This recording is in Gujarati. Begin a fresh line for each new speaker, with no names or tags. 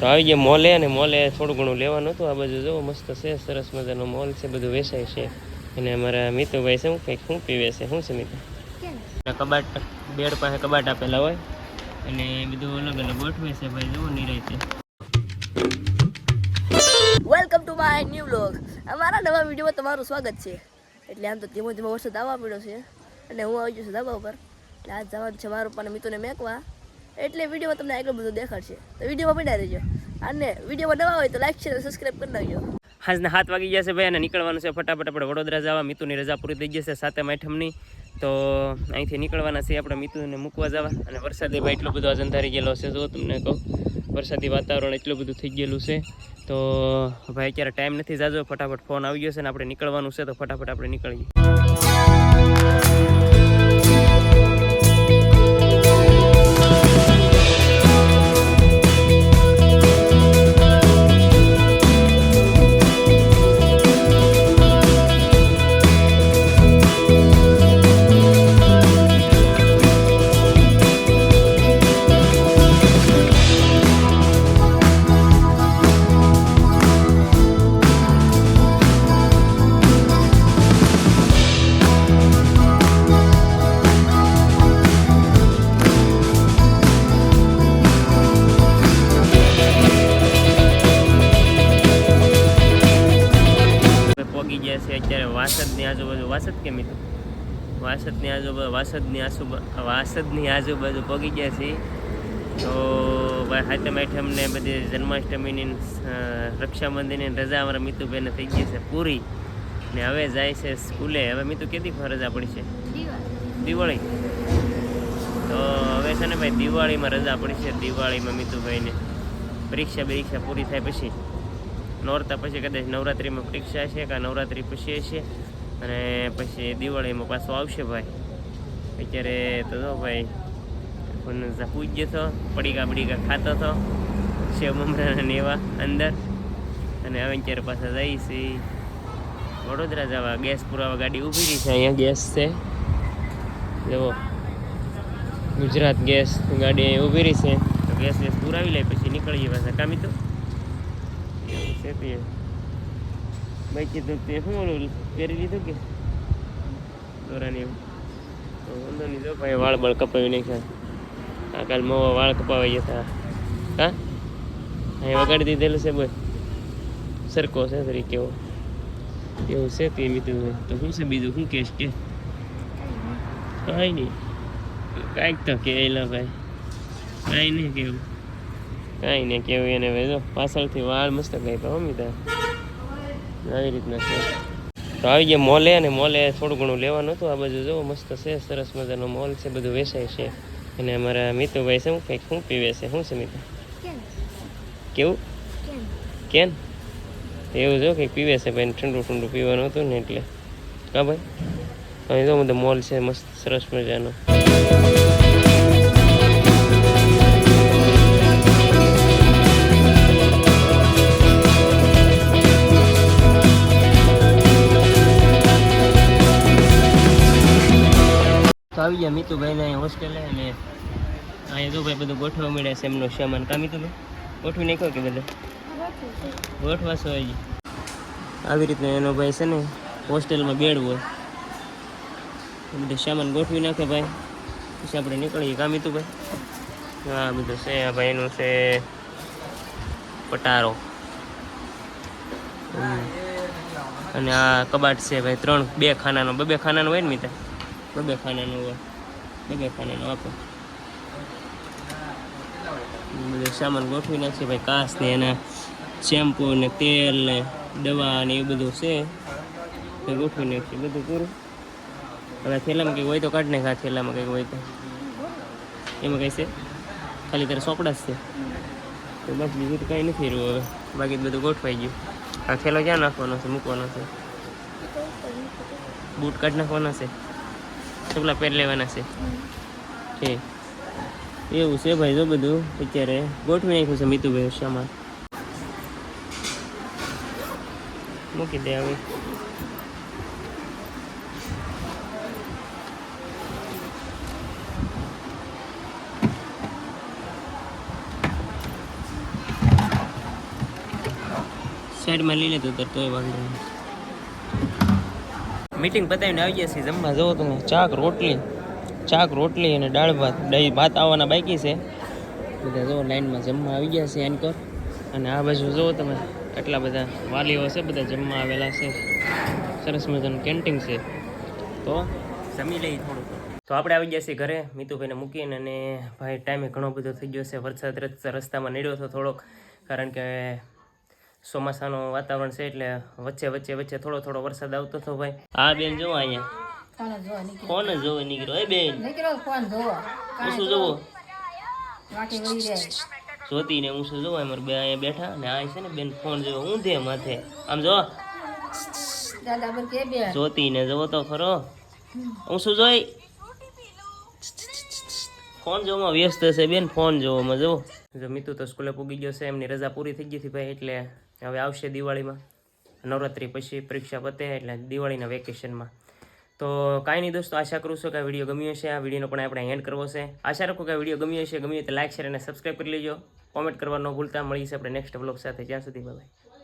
તો આવી ગયા મોલે અને મોલે થોડું ઘણું લેવાનું હતું. આ બાજુ જોવો મસ્ત છે સરસ મજાનો મોલ છે બધું વેચાય છે. અને અમારા મિતુભાઈ છે શું કંઈક શું પીવે છે? શું છે મિતુ? કબાટ બેડ પાસે કબાટ આપેલા હોય. અને બધું અલગ અલગ ગોઠવે છે ભાઈ જુઓ નિરાયતે.
Welcome to my new blog અમારા નવા વિડીયોમાં તમારું સ્વાગત છે. એટલે આમ તો ધીમો ધીમો વરસાદ આવવા પડ્યો છે. અને હું આવી ગયો છું ધાબા ઉપર. એટલે આજ જવાનું છે મારું પણ મિત્રોને મેકવા. એટલે વિડીયોમાં તમને આગળ બધું દેખાડશે. તો વિડીયોમાં પડ્યા રહેજો. અને વિડીયોમાં નવા હોય તો લાઈક શેર સબસ્ક્રાઈબ કરી નાખજો.
આજના હાથ વાગી છે ભાઈ અને નીકળવાનું છે ફટાફટ આપણે વડોદરા જવા. મિતુની રજા પૂરી થઈ જશે સાતમ આઠમની. તો અહીંથી નીકળવાના છે આપણે મિતુને મૂકવા જવા. અને વરસાદી ભાઈ એટલો બધો આજ ગયેલો છે, જો તમને કહું. વરસાદી વાતાવરણ એટલું બધું થઈ ગયેલું છે. તો ભાઈ અત્યારે ટાઈમ નથી જાજો. ફટાફટ ફોન આવી ગયો છે ને આપણે નીકળવાનું છે તો ફટાફટ આપણે નીકળીએ. પહોંચી ગયા છે અત્યારે વાસદની આજુબાજુ. વાસદ કે મિત્રો વાસદની આજુબાજુ વાસદની આજુબાજુ વાસદની આજુબાજુ પહોંચી ગયા છીએ તો ભાઈ હાથમ આઠમને બધી જન્માષ્ટમીની રક્ષાબંધીની રજા અમારા મિતુભાઈને થઈ ગઈ છે પૂરી. ને હવે જાય છે સ્કૂલે. હવે મિતુ કેટલી રજા પડી છે? દિવાળી. તો હવે છે ને ભાઈ દિવાળીમાં રજા પડી છે. દિવાળીમાં મિતુભાઈને પરીક્ષા બરીક્ષા પૂરી થાય પછી. નોરતા પછી કદાચ નવરાત્રિમાં પરીક્ષા છે કે નવરાત્રિ પછી છે અને પછી દિવાળીમાં પાછો આવશે ભાઈ. અત્યારે તો જો ભાઈ પૂજ્ય હતો પડીકા બડીકા ખાતો હતો સેવ મમરાના ને એવા અંદર. અને હવે અત્યારે પાછા જઈશ વડોદરા જવા, ગેસ પુરાવા ગાડી ઊભી રહી છે, અહીંયા ગેસ છે. જુઓ ગુજરાત ગેસ ગાડી અહીંયા ઊભી રહી છે. તો ગેસ ગેસ પુરાવી લે, પછી નીકળીએ પાછા. કામી તો છે તે. ભાઈ કીધું તે શું ઓલું પહેરી લીધું કે? દોરાની એવું. તો વાંધો નહીં, જો ભાઈ વાળ બળ કપાવી નાખ્યા. આ કાલ મોવા વાળ કપાવી હતા હા? અહીં વગાડી દીધેલું છે ભાઈ સરકો છે તરી કેવો એવું છે તે મિત્રો તો શું છે બીજું? શું કહેશ કે? કાંઈ નહીં. કાંઈક તો કે ભાઈ. કાંઈ નહીં કેવું કાંઈ નહીં, કેવું એને વેજો પાછળથી વાળ મસ્ત કાંઈ મમ્મી અમિતા આવી રીતના છે. તો આવી ગયા મોલે અને મોલે થોડું ઘણું લેવાનું હતું. આ બાજુ જોવો મસ્ત છે, સરસ મજાનો મોલ છે, બધું વેચાય છે. અને અમારા મિતુભાઈ છે શું કંઈક શું પીવે છે? શું છે મિતુ? કેવું? કેન? એવું જો કંઈક પીવે છે ભાઈ ઠંડુ ઠંડુ પીવાનું હતું ને એટલે. હા ભાઈ? અહીં જો, બધો મોલ છે, મસ્ત, સરસ મજાનો. આવી ગયા મિતુભાઈને અહીંયા હોસ્ટેલે અને અહીંયા જો ભાઈ બધું ગોઠવા મળ્યા છે એમનો સામાન. કા મિતુભાઈ? ગોઠવી નાખ્યો કે બધું? ગોઠવાશો હજી. આવી રીતના એનો ભાઈ છે ને હોસ્ટેલમાં બેડ હોય. બધું સામાન ગોઠવી નાખે ભાઈ. પછી આપણે નીકળીએ. કા મિતુભાઈ? હા બધું છે. આ ભાઈનું છે પટારો. અને આ કબાટ છે ભાઈ ત્રણ. બે ખાનાનો. બે ખાનાનો હોય ને મિતા? બબે ખાનાનું હોય બબે ખાનાનું આપો બધું સામાન ગોઠવી નાખશે ભાઈ કાસ ને એના શેમ્પુ ને તેલ ને દવા ને એ બધું છે એ ગોઠવી નાખશે બધું પૂરું હવે થેલામાં કંઈક હોય તો કાઢ નાખ આ થેલામાં કંઈક હોય તો એમાં કંઈ છે ખાલી તારે સોપડા જ છે તો બસ બીજું તો કાંઈ નથી રહ્યું હવે બાકી બધું ગોઠવાઈ ગયું આ થેલો ક્યાં નાખવાનો છે મૂકવાનો છે બૂટ કાઢ નાખવાના છે સગલા પહેર લેવાના છે. ઠીક એવું છે ભાઈ જો બધું અત્યારે. ગોઠવી નાખ્યું છે મિતુભાઈ સામાન મૂકી દે હવે. સાઈડમાં લઈ લેતો તોય વાંધો નહીં. મીટિંગ પતાવીને આવી ગયા છીએ. જમવા જવો તમે. ચાક, રોટલી. ચાક, રોટલી અને દાળ ભાત. દહીં, ભાત આવવાના બાકી છે. બધા જુઓ લાઈનમાં જમવા આવી ગયા છે એન્કર અને આ બાજુ જુઓ તમે એટલા બધા વાલીઓ છે, બધા જમવા આવેલા છે. સરસ મજાનું કેન્ટીન છે. તો જમી લઈ થોડુંક. તો આપણે આવી ગયા છીએ ઘરે, મિતુભાઈને મૂકીને અને ભાઈ ટાઈમે ઘણો બધો થઈ ગયો છે. વરસાદ રસ્તા રસ્તામાં નીડ્યો હતો થોડોક. કારણ કે ચોમાસાનું વાતાવરણ છે એટલે વચ્ચે વચ્ચે વચ્ચે થોડો થોડો વરસાદ આવતો હતો ભાઈ. હા બેન જો અહીંયા. ફોન જ જોવો નીકળ્યો? એ બેન. શું જોવો? જોતી ને હું શું જોવા? અમારે બે અહીંયા બેઠા ને આ છે ને બેન ફોન જોવો ઊંધે માથે? આમ જો જોતી ને જોવો તો ખરો. હું શું જોઈ? ફોન જોવામાં વ્યસ્ત છે બેન, ફોન જોવામાં, જુઓ. જો મિતુ તો સ્કૂલે પૂગી ગયો છે, એમની રજા પૂરી થઈ ગઈ હતી ભાઈ, એટલે હવે આવશે દિવાળીમાં. નવરાત્રી પછી પરીક્ષા પતે, એટલે દિવાળીના વેકેશનમાં. તો કાંઈ નહીં દોસ્તો, આશા કરું છું કે આ વીડિયો ગમ્યો છે આ વિડીયોનો પણ આપણે એન્ડ કરવો છે. આશા રાખો કે આ વીડિયો ગમ્યો છે ગમ્યો તો લાઈક, શેર અને સબસ્ક્રાઈબ કરી લેજો. કોમેન્ટ કરવા ન ભૂલતા. મળી છે આપણે નેક્સ્ટ બ્લોગ સાથે. જ્યાં સુધી બાય